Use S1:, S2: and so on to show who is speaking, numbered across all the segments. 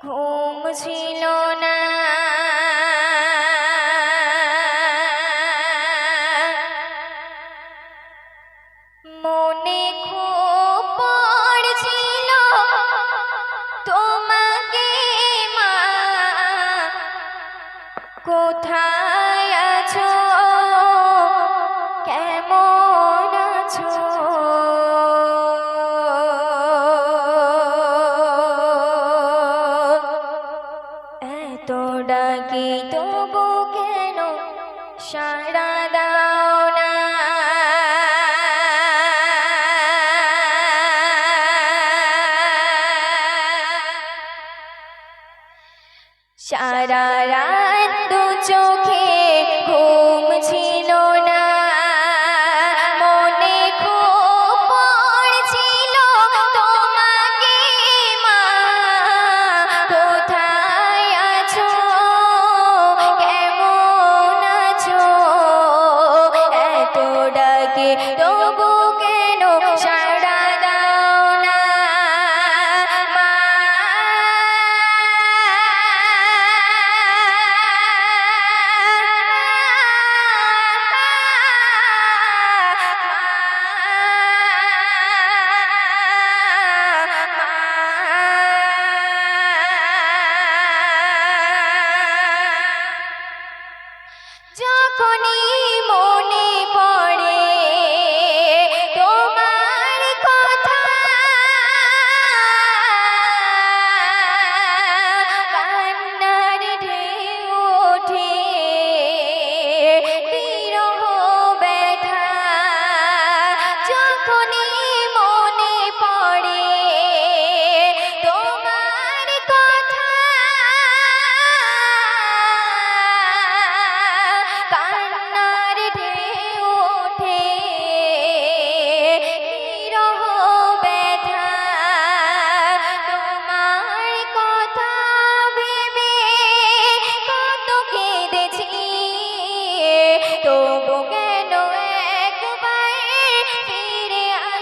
S1: ঘুম ছিল না। মনে খুব পড়ছিল তোমাকে মা। কোথায় ডাকি তবু কেন সারা দাও না? সারা রাত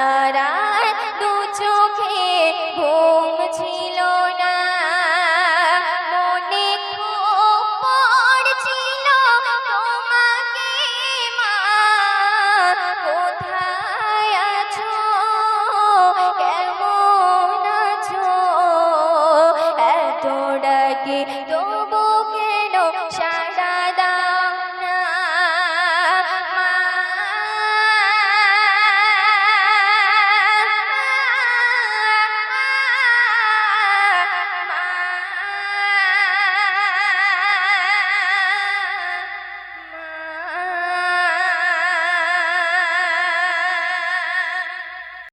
S1: da